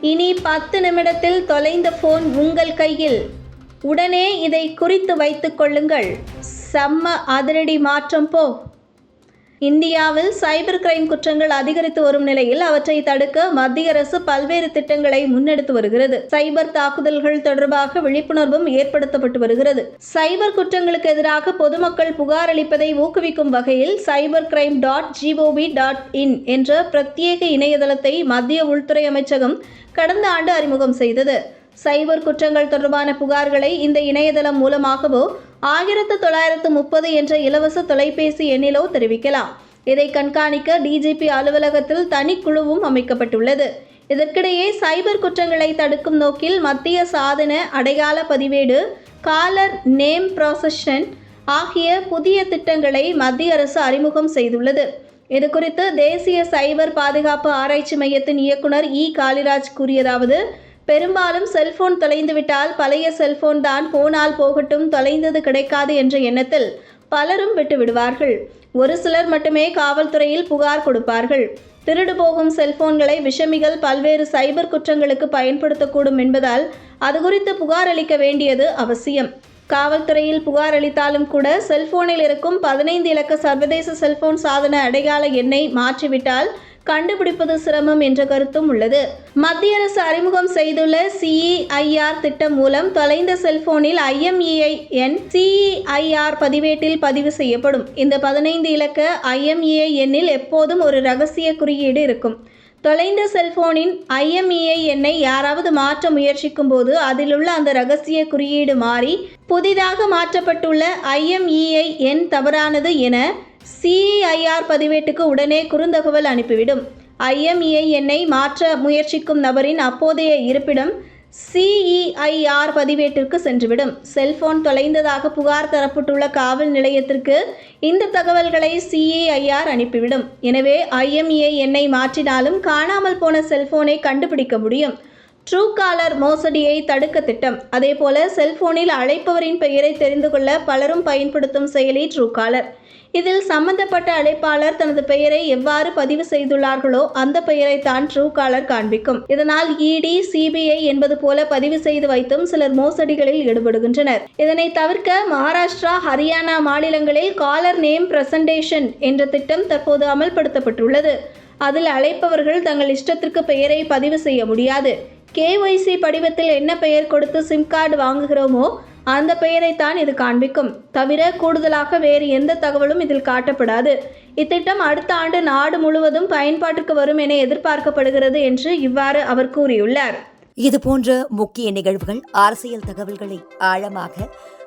இனி பத்து நிமிடத்தில் தொலைந்த ஃபோன் உங்கள் கையில். உடனே இதை குறித்து வைத்துக் கொள்ளுங்கள். செம்ம அதிரடி மாற்றம் போ. இந்தியாவில் சைபர் கிரைம் குற்றங்கள் அதிகரித்து வரும் நிலையில் அவற்றை தடுக்க மத்திய அரசு பல்வேறு திட்டங்களை முன்னெடுத்து வருகிறது. சைபர் தாக்குதல்கள் தொடர்பாக விழிப்புணர்வும் ஏற்படுத்தப்பட்டு வருகிறது. சைபர் குற்றங்களுக்கு எதிராக பொதுமக்கள் புகார் அளிப்பதை ஊக்குவிக்கும் வகையில் cyber crime dot GOV dot in என்ற பிரத்யேக இணையதளத்தை மத்திய உள்துறை அமைச்சகம் கடந்த ஆண்டு அறிமுகம் செய்தது. சைபர் குற்றங்கள் தொடர்பான புகார்களை இந்த இணையதளம் மூலமாகவோ ஆயிரத்து தொள்ளாயிரத்து முப்பது என்ற இலவச தொலைபேசி எண்ணிலோ தெரிவிக்கலாம். இதை கண்காணிக்க டிஜிபி அலுவலகத்தில் தனிக்குழுவும் அமைக்கப்பட்டுள்ளது. இதற்கிடையே சைபர் குற்றங்களை தடுக்கும் நோக்கில் மத்திய சாதன அடையாள பதிவேடு காலர் நேம் ப்ராசஷன் ஆகிய புதிய திட்டங்களை மத்திய அரசு அறிமுகம் செய்துள்ளது. இதுகுறித்து தேசிய சைபர் பாதுகாப்பு ஆராய்ச்சி மையத்தின் இயக்குனர் இ. காளிராஜ் கூறியதாவது பெரும்பாலும் செல்போன் தொலைந்துவிட்டால் பழைய செல்போன் தான் போனால் போகட்டும் தொலைந்தது கிடைக்காது என்ற எண்ணத்தில் பலரும் விட்டு விடுவார்கள் ஒரு சிலர் மட்டுமே காவல்துறையில் புகார் கொடுப்பார்கள். திருடு போகும் செல்போன்களை விஷமிகள் பல்வேறு சைபர் குற்றங்களுக்கு பயன்படுத்தக்கூடும் என்பதால் அது குறித்து புகார் அளிக்க வேண்டியது அவசியம். காவல்துறையில் புகார் அளித்தாலும் கூட செல்போனில் இருக்கும் பதினைந்து இலக்க சர்வதேச செல்போன் சாதன அடையாள எண்ணை மாற்றிவிட்டால் கண்டுபிடிப்பது சிரமம் என்ற கருத்தும் உள்ளது. மத்திய அரசு அறிமுகம் செய்துள்ள சிஇஐஆர் திட்டம் மூலம் தொலைந்த செல்போனில் ஐஎம்இஐ எண் சிஇஐஆர் பதிவேட்டில் பதிவு செய்யப்படும். இந்த பதினைந்து இலக்க ஐஎம்இஐ எண்ணில் எப்போதும் ஒரு ரகசிய குறியீடு இருக்கும். தொலைந்த செல்போனின் ஐஎம்இஐ எண்ணை யாராவது மாற்ற முயற்சிக்கும் போது அதிலுள்ள அந்த ரகசிய குறியீடு மாறி புதிதாக மாற்றப்பட்டுள்ள ஐஎம்இஐ எண் தவறானது என சிஐஆர் பதிவேட்டுக்கு உடனே குறுந்தகவல் அனுப்பிவிடும். ஐஎம்இஐ எண்ணை மாற்ற முயற்சிக்கும் நபரின் அப்போதைய இருப்பிடம் சிஇஐஆர் பதிவேட்டிற்கு சென்றுவிடும். செல்போன் தொலைந்ததாக புகார் தரப்பட்டுள்ள காவல் நிலையத்திற்கு இந்த தகவல்களை சிஇஐஆர் அனுப்பிவிடும். எனவே ஐஎம்இஐ எண்ணை மாற்றினாலும் காணாமல் போன செல்போனை கண்டுபிடிக்க முடியும். ட்ரூ காலர் மோசடியை தடுக்க திட்டம். அதேபோல செல்போனில் அழைப்பவரின் பெயரை தெரிந்து கொள்ள பலரும் பயன்படுத்தும் செயலி ட்ரூ காலர் இதில் சம்பந்தப்பட்ட அழைப்பாளர் தனது பெயரை எவ்வாறு பதிவு செய்துள்ளார்களோ அந்த பெயரை தான் ட்ரூ காலர் காண்பிக்கும். இதனால் இடி சிபிஐ என்பது போல பதிவு செய்து வைத்தும் சிலர் மோசடிகளில் ஈடுபடுகின்றனர். இதனை தவிர்க்க மகாராஷ்டிரா ஹரியானா மாநிலங்களில் காலர் நேம் பிரசன்டேஷன் என்ற திட்டம் தற்போது அமல்படுத்தப்பட்டுள்ளது. அதில் அழைப்பவர்கள் தங்கள் இஷ்டத்திற்கு பெயரை பதிவு செய்ய முடியாது. கேஒய்சி படிவத்தில் என்ன பெயர் கொடுத்து சிம் கார்டு வாங்குகிறோமோ அந்த பெயரைத்தான் இது காண்பிக்கும். தவிர கூடுதலாக வேறு எந்த தகவலும் இதில் காட்டப்படாது. இத்திட்டம் அடுத்த ஆண்டு நாடு முழுவதும் பயன்பாட்டிற்கு வரும் என எதிர்பார்க்கப்படுகிறது என்று இவ்வாறு அவர் கூறியுள்ளார். இது போன்ற முக்கிய நிகழ்வுகள் அரசியல் தகவல்களை ஆழமாக